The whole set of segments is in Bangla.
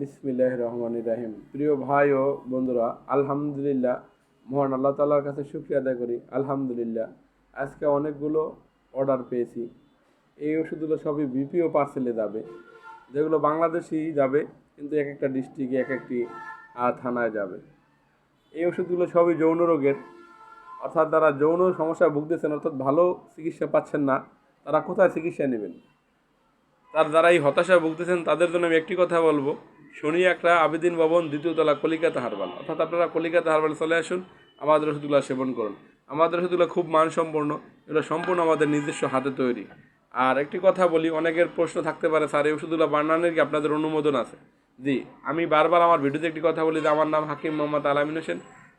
বিসমিল্লাহ রহমান রাহিম। প্রিয় ভাই ও বন্ধুরা, আলহামদুলিল্লাহ, মহান আল্লাহ তালার কাছে শুক্রিয়া আদায় করি। আলহামদুলিল্লাহ, আজকে অনেকগুলো অর্ডার পেয়েছি। এই ওষুধগুলো সবই বিপিও পার্সেলে যাবে। যেগুলো বাংলাদেশেই যাবে, কিন্তু এক একটা ডিস্ট্রিক্টে এক একটি থানায় যাবে। এই ওষুধগুলো সবই যৌন রোগের। অর্থাৎ তারা যৌন সমস্যায় ভুগতেছেন, অর্থাৎ ভালো চিকিৎসা পাচ্ছেন না, তারা কোথায় চিকিৎসা নেবেন? তার যারা এই হতাশায় ভুগতেছেন, তাদের জন্য আমি একটি কথা বলব। শনি একটা আবেদিন ভবন, দ্বিতীয় তলা কলিকাতা হারবাল। অর্থাৎ আপনারা কলিকাতা হারবাল চলে আসুন আমাদের ওষুধগুলো সেবন করুন। আমাদের ওষুধগুলো খুব মানসম্পন্ন এগুলো সম্পূর্ণ আমাদের নিজস্ব হাতে তৈরি। আর একটি কথা বলি, অনেকের প্রশ্ন থাকতে পারে, স্যার, এই ওষুধগুলো বানানোর কি আপনাদের অনুমোদন আছে? জি, আমি বারবার আমার ভিডিওতে একটি কথা বলি যে, আমার নাম হাকিম মোহাম্মদ আলামিন হোসেন।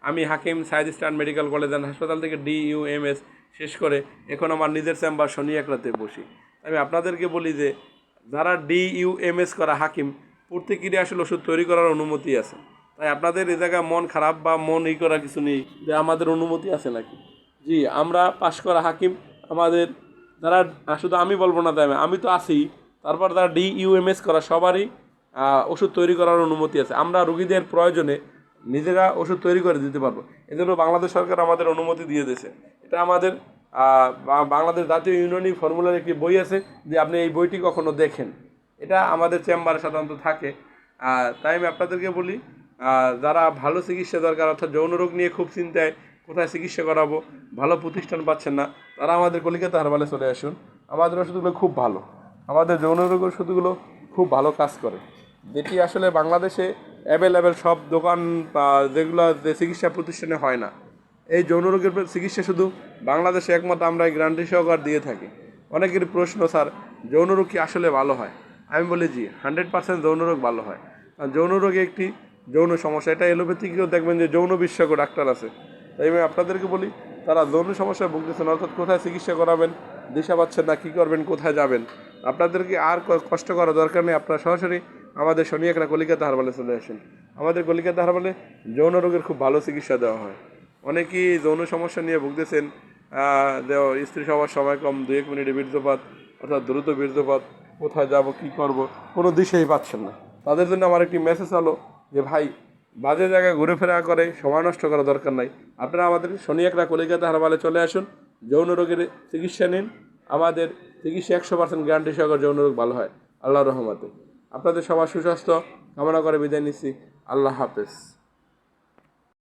আমি হাকিম সাইদ স্টান মেডিকেল কলেজ অ্যান্ড হাসপাতাল থেকে ডি ইউ এম এস শেষ করে এখন আমার নিজের চেম্বার শনি একরাতে বসি। আমি আপনাদেরকে বলি যে যারা ডি ইউ এম এস করা হাকিম প্রত্যেকেরই আসলে ওষুধ তৈরি করার অনুমতি আছে। তাই আপনাদের এ জায়গায় মন খারাপ বা মন ই করা কিছু নেই যে আমাদের অনুমতি আছে নাকি? জি, আমরা পাশ করা হাকিম, আমাদের যারা শুধু আমি বলব না তাই আমি তো আছি, তারপর যারা ডি ইউ এম এস করা সবারই ওষুধ তৈরি করার অনুমতি আছে। আমরা রুগীদের প্রয়োজনে নিজেরা ওষুধ তৈরি করে দিতে পারব। এজন্য বাংলাদেশ সরকার আমাদের অনুমতি দিয়ে দিয়েছে। এটা আমাদের বাংলাদেশ জাতীয় ইউনিয়নিক ফর্মুলার একটি বই আছে যে আপনি এই বইটি কখনো দেখেন। এটা আমাদের চেম্বারে সাধারণত থাকে। তাই আমি আপনাদেরকে বলি যারা ভালো চিকিৎসা দরকার, অর্থাৎ যৌন রোগ নিয়ে খুব চিন্তায় কোথায় চিকিৎসা করাবো, ভালো প্রতিষ্ঠান পাচ্ছেন না, তারা আমাদের কলিকাতা হারবালে চলে আসুন। আমাদের ওষুধগুলো খুব ভালো। আমাদের যৌন রোগ ওষুধগুলো খুব ভালো কাজ করে। যেটি আসলে বাংলাদেশে অ্যাভেলেবেল সব দোকান যেগুলো যে চিকিৎসা প্রতিষ্ঠানে হয় না। এই যৌন রোগের চিকিৎসা শুধু বাংলাদেশে একমাত্র আমরা এই গ্রান্টি সহকার দিয়ে থাকি। অনেকের প্রশ্ন, স্যার, যৌন রোগ কি আসলে ভালো হয়? আমি বলি, জি হান্ড্রেড পার্সেন্ট যৌন রোগ ভালো হয়। কারণ যৌন রোগে একটি যৌন সমস্যা, এটা এলোপ্যাথিকেও দেখবেন যে যৌন বিশেষজ্ঞ ডাক্তার আছে। তাই আমি আপনাদেরকে বলি, তারা যৌন সমস্যায় ভুগতেছেন, অর্থাৎ কোথায় চিকিৎসা করাবেন, দিশা পাচ্ছেন না, কী করবেন, কোথায় যাবেন? আপনাদেরকে আর কষ্ট করার দরকার নেই, আপনারা সরাসরি আমাদের শনি একটা কলিকাতা হারবালে চলে আসেন। আমাদের কলিকাতা হারবালে যৌন রোগের খুব ভালো চিকিৎসা দেওয়া হয়। অনেকেই যৌন সমস্যা নিয়ে ভুগতেছেন। স্ত্রী সবার সময় কম দু এক মিনিটে বীর্যপাত, অর্থাৎ দ্রুত বীর্যপাত, কোথায় যাব, কি করব, কোনো দিশেই পাচ্ছেন না। তাদের জন্য আমার একটি মেসেজ হলো যে, ভাই, বাজে জায়গায় ঘুরে ফেরা করে, সময় নষ্ট করা দরকার নাই। আপনারা আমাদের শনি একটা কলিকাতা হারবালে চলে আসুন, যৌন রোগের চিকিৎসা নিন। আমাদের চিকিৎসা একশো পার্সেন্ট গ্যারান্টি সহকারে যৌন রোগ ভালো হয়। আল্লাহ রহমতে। আপনাদের সবার সুস্বাস্থ্য, কামনা করে বিদায় নিচ্ছি। আল্লাহ হাফেজ।